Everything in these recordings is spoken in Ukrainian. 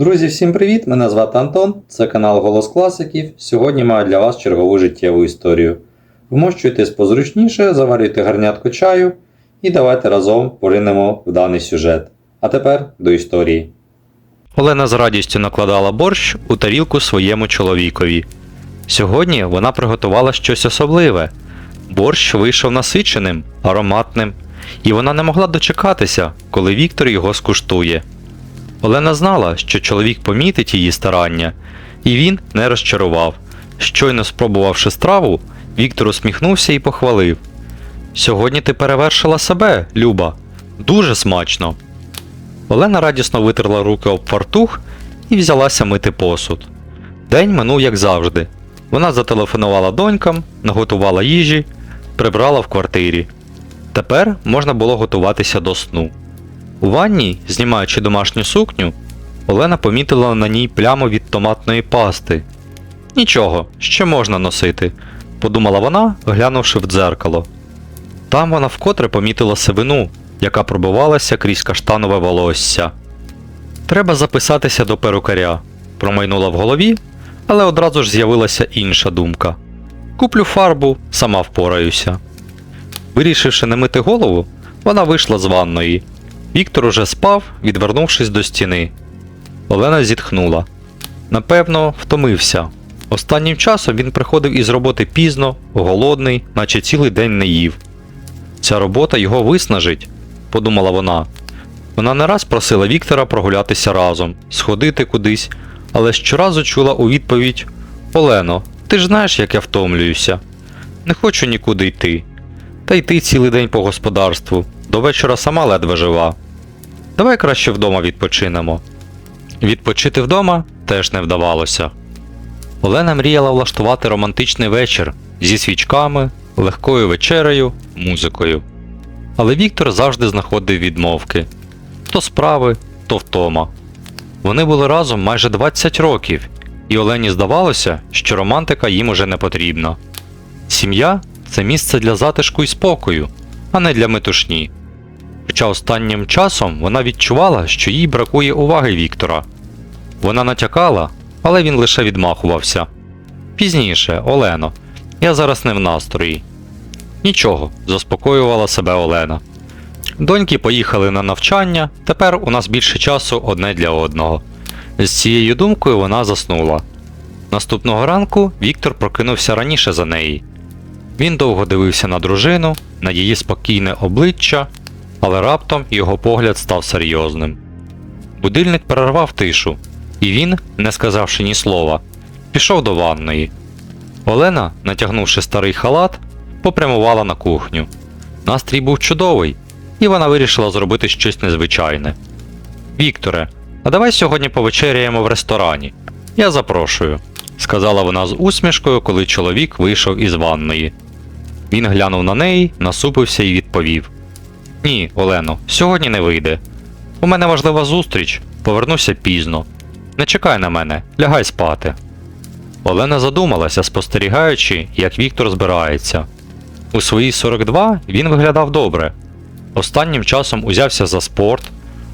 Друзі, всім привіт! Мене звати Антон, це канал Голос Класиків. Сьогодні маю для вас чергову життєву історію. Вмощуйтесь позручніше, заварюйте гарнятку чаю і давайте разом поринемо в даний сюжет. А тепер до історії. Олена з радістю накладала борщ у тарілку своєму чоловікові. Сьогодні вона приготувала щось особливе. Борщ вийшов насиченим, ароматним, і вона не могла дочекатися, коли Віктор його скуштує. Олена знала, що чоловік помітить її старання, і він не розчарував. Щойно спробувавши страву, Віктор усміхнувся і похвалив: Сьогодні ти перевершила себе, Люба. Дуже смачно. Олена радісно витерла руки об фартух і взялася мити посуд. День минув як завжди. Вона зателефонувала донькам, наготувала їжі, прибрала в квартирі. Тепер можна було готуватися до сну. У ванні, знімаючи домашню сукню, Олена помітила на ній пляму від томатної пасти. Нічого, ще можна носити, подумала вона, глянувши в дзеркало. Там вона вкотре помітила сивину, яка пробивалася крізь каштанове волосся. Треба записатися до перукаря, промайнула в голові, але одразу ж з'явилася інша думка. Куплю фарбу, сама впораюся. Вирішивши не мити голову, вона вийшла з ванної. Віктор уже спав, відвернувшись до стіни. Олена зітхнула. Напевно, втомився. Останнім часом він приходив із роботи пізно, голодний, наче цілий день не їв. Ця робота його виснажить, подумала вона. Вона не раз просила Віктора прогулятися разом, сходити кудись, але щоразу чула у відповідь: Олено, ти ж знаєш, як я втомлююся. Не хочу нікуди йти. Та йти цілий день по господарству, до вечора сама ледве жива. Давай краще вдома відпочинемо. Відпочити вдома теж не вдавалося. Олена мріяла влаштувати романтичний вечір зі свічками, легкою вечерею, музикою. Але Віктор завжди знаходив відмовки то справи, то втома. Вони були разом майже 20 років, і Олені здавалося, що романтика їм уже не потрібна. Сім'я це місце для затишку і спокою, а не для метушні. Хоча останнім часом вона відчувала, що їй бракує уваги Віктора. Вона натякала, але він лише відмахувався. Пізніше, Олено, я зараз не в настрої. Нічого, заспокоювала себе Олена. Доньки поїхали на навчання, тепер у нас більше часу одне для одного. З цією думкою вона заснула. Наступного ранку Віктор прокинувся раніше за неї. Він довго дивився на дружину, на її спокійне обличчя, але раптом його погляд став серйозним. Будильник перервав тишу, і він, не сказавши ні слова, пішов до ванної. Олена, натягнувши старий халат, попрямувала на кухню. Настрій був чудовий, і вона вирішила зробити щось незвичайне. Вікторе, а давай сьогодні повечеряємо в ресторані. Я запрошую, сказала вона з усмішкою, коли чоловік вийшов із ванної. Він глянув на неї, насупився і відповів: Ні, Олено, сьогодні не вийде. У мене важлива зустріч, повернуся пізно. Не чекай на мене, лягай спати. Олена задумалася, спостерігаючи, як Віктор збирається. У свої 42 він виглядав добре. Останнім часом узявся за спорт,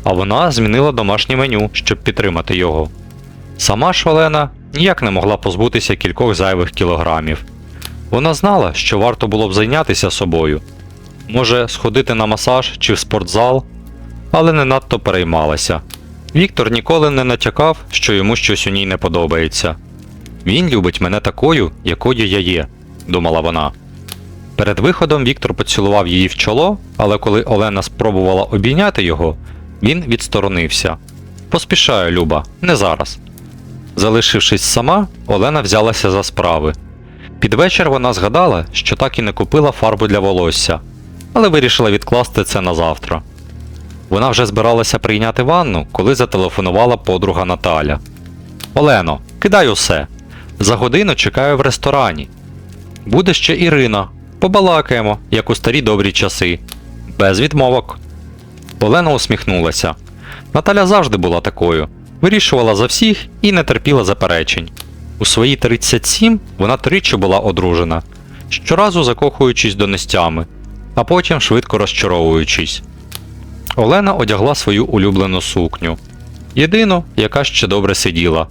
а вона змінила домашнє меню, щоб підтримати його. Сама ж Олена ніяк не могла позбутися кількох зайвих кілограмів. Вона знала, що варто було б зайнятися собою, може, сходити на масаж чи в спортзал, але не надто переймалася. Віктор ніколи не натякав, що йому щось у ній не подобається. Він любить мене такою, якою я є, думала вона. Перед виходом Віктор поцілував її в чоло, але коли Олена спробувала обійняти його, він відсторонився. Поспішаю, Люба, не зараз. Залишившись сама, Олена взялася за справи. Під вечір вона згадала, що так і не купила фарбу для волосся, але вирішила відкласти це на завтра. Вона вже збиралася прийняти ванну, коли зателефонувала подруга Наталя. Олено, кидай усе. За годину чекаю в ресторані. Буде ще Ірина. Побалакаємо, як у старі добрі часи. Без відмовок. Олена усміхнулася. Наталя завжди була такою. Вирішувала за всіх і не терпіла заперечень. У свої 37 вона тричі була одружена, щоразу закохуючись донестями, а потім швидко розчаровуючись. Олена одягла свою улюблену сукню. єдину, яка ще добре сиділа.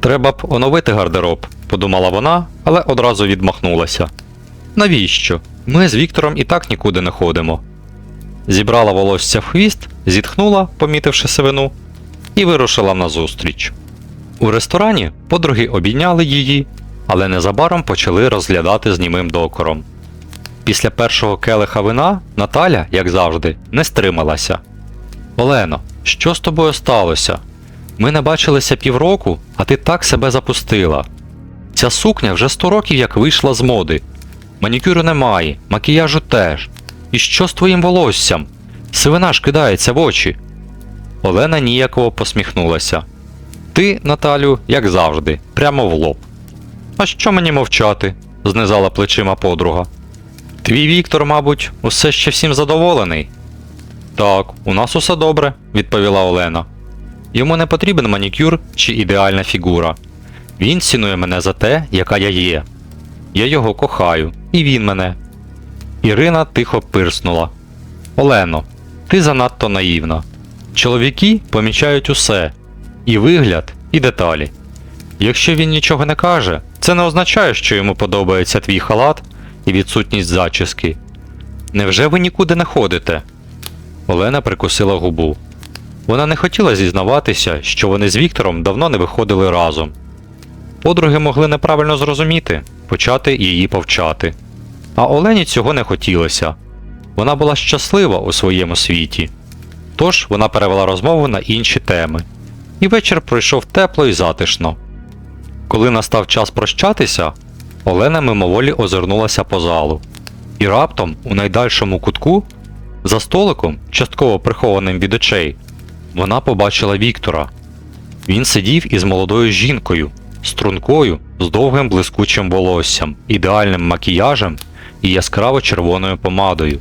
Треба б оновити гардероб, подумала вона, але одразу відмахнулася. Навіщо? Ми з Віктором і так нікуди не ходимо. Зібрала волосся в хвіст, зітхнула, помітивши сивину, і вирушила назустріч. У ресторані подруги обійняли її, але незабаром почали розглядати з німим докором. Після першого келиха вина Наталя, як завжди, не стрималася. Олено, що з тобою сталося? Ми не бачилися півроку, а ти так себе запустила. Ця сукня вже сто років як вийшла з моди. Манікюру немає, макіяжу теж. І що з твоїм волоссям? Сивина ж кидається в очі. Олена ніяково посміхнулася. Ти, Наталю, як завжди, прямо в лоб. А що мені мовчати? знизала плечима подруга. Твій Віктор, мабуть, усе ще всім задоволений. Так, у нас усе добре, відповіла Олена. Йому не потрібен манікюр чи ідеальна фігура. Він цінує мене за те, яка я є. Я його кохаю, і він мене. Ірина тихо пирснула. Олено, ти занадто наївна. Чоловіки помічають усе і вигляд, і деталі. Якщо він нічого не каже, це не означає, що йому подобається твій халат і відсутність зачіски. Невже ви нікуди не ходите? Олена прикусила губу. Вона не хотіла зізнаватися, що вони з Віктором давно не виходили разом. Подруги могли неправильно зрозуміти, почати її повчати. А Олені цього не хотілося. Вона була щаслива у своєму світі. Тож вона перевела розмову на інші теми. І вечір пройшов тепло і затишно. Коли настав час прощатися, Олена мимоволі озирнулася по залу. І раптом, у найдальшому кутку, за столиком, частково прихованим від очей, вона побачила Віктора. Він сидів із молодою жінкою, стрункою, з довгим блискучим волоссям, ідеальним макіяжем і яскраво червоною помадою.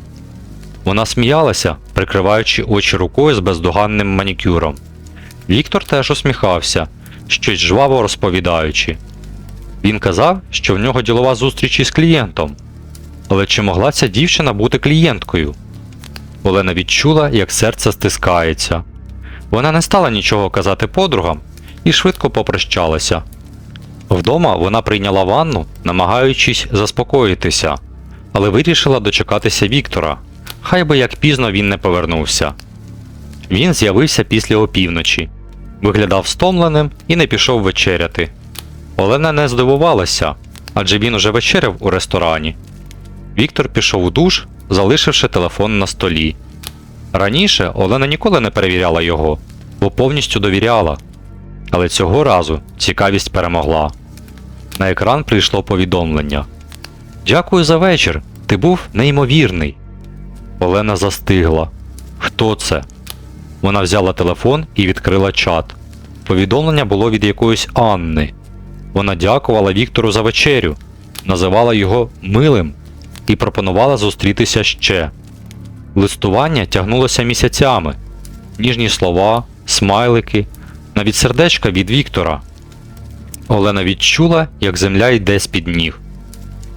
Вона сміялася, прикриваючи очі рукою з бездоганним манікюром. Віктор теж усміхався, щось жваво розповідаючи. Він казав, що в нього ділова зустріч із клієнтом. Але чи могла ця дівчина бути клієнткою? Олена відчула, як серце стискається. Вона не стала нічого казати подругам і швидко попрощалася. Вдома вона прийняла ванну, намагаючись заспокоїтися, але вирішила дочекатися Віктора, хай би як пізно він не повернувся. Він з'явився після опівночі, виглядав стомленим і не пішов вечеряти. Олена не здивувалася, адже він уже вечеряв у ресторані. Віктор пішов у душ, залишивши телефон на столі. Раніше Олена ніколи не перевіряла його, бо повністю довіряла. Але цього разу цікавість перемогла. На екран прийшло повідомлення. Дякую за вечір. Ти був неймовірний. Олена застигла. Хто це? Вона взяла телефон і відкрила чат. Повідомлення було від якоїсь Анни. Вона дякувала Віктору за вечерю, називала його милим і пропонувала зустрітися ще. Листування тягнулося місяцями, ніжні слова, смайлики, навіть сердечка від Віктора. Олена відчула, як земля йде з-під ніг.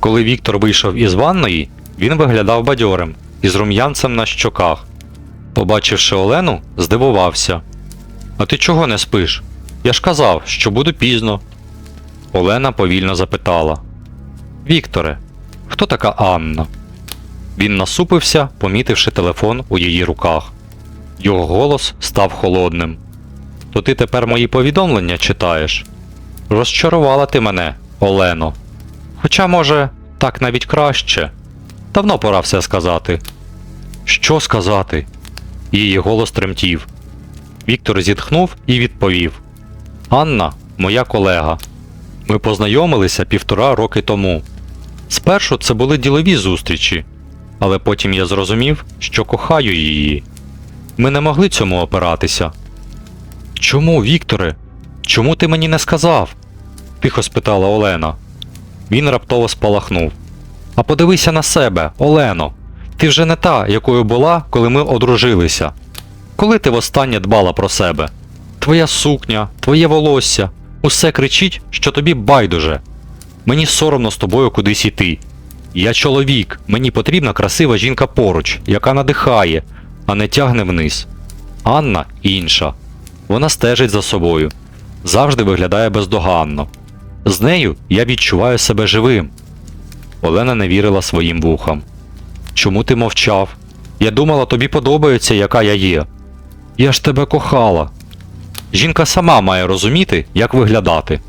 Коли Віктор вийшов із ванної, він виглядав бадьорим із рум'янцем на щоках. Побачивши Олену, здивувався. А ти чого не спиш? Я ж казав, що буду пізно. Олена повільно запитала: Вікторе, хто така Анна? Він насупився, помітивши телефон у її руках. Його голос став холодним. То ти тепер мої повідомлення читаєш? Розчарувала ти мене, Олено. Хоча, може, так навіть краще. Давно пора все сказати. Що сказати? Її голос тремтів. Віктор зітхнув і відповів: Анна, моя колега. Ми познайомилися півтора роки тому. Спершу це були ділові зустрічі, але потім я зрозумів, що кохаю її. Ми не могли цьому опиратися. Чому, Вікторе? Чому ти мені не сказав? тихо спитала Олена. Він раптово спалахнув. А подивися на себе, Олено. Ти вже не та, якою була, коли ми одружилися. Коли ти востаннє дбала про себе? Твоя сукня, твоє волосся, усе кричить, що тобі байдуже. Мені соромно з тобою кудись іти. Я чоловік, мені потрібна красива жінка поруч, яка надихає, а не тягне вниз. Анна інша. Вона стежить за собою, завжди виглядає бездоганно. З нею я відчуваю себе живим. Олена не вірила своїм вухам. Чому ти мовчав? Я думала, тобі подобається, яка я є. Я ж тебе кохала. Жінка сама має розуміти, як виглядати,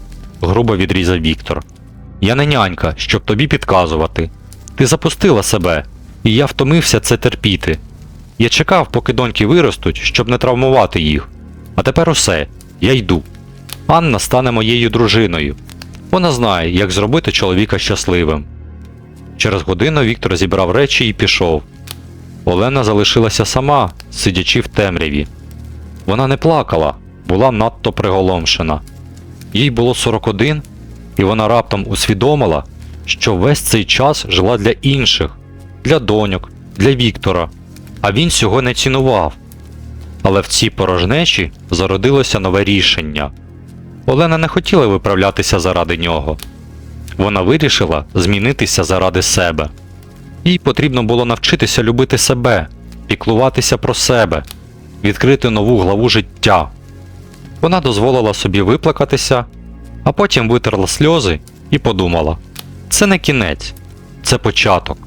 грубо відрізав Віктор. Я не нянька, щоб тобі підказувати. Ти запустила себе, і я втомився це терпіти. Я чекав, поки доньки виростуть, щоб не травмувати їх. А тепер усе, я йду. Анна стане моєю дружиною. Вона знає, як зробити чоловіка щасливим. Через годину Віктор зібрав речі і пішов. Олена залишилася сама, сидячи в темряві. Вона не плакала, була надто приголомшена. Їй було 41, і вона раптом усвідомила, що весь цей час жила для інших, для доньок, для Віктора, а він цього не цінував. Але в цій порожнечі зародилося нове рішення. Олена не хотіла виправлятися заради нього. Вона вирішила змінитися заради себе. Їй потрібно було навчитися любити себе, піклуватися про себе, відкрити нову главу життя. Вона дозволила собі виплакатися, а потім витерла сльози і подумала: це не кінець, це початок.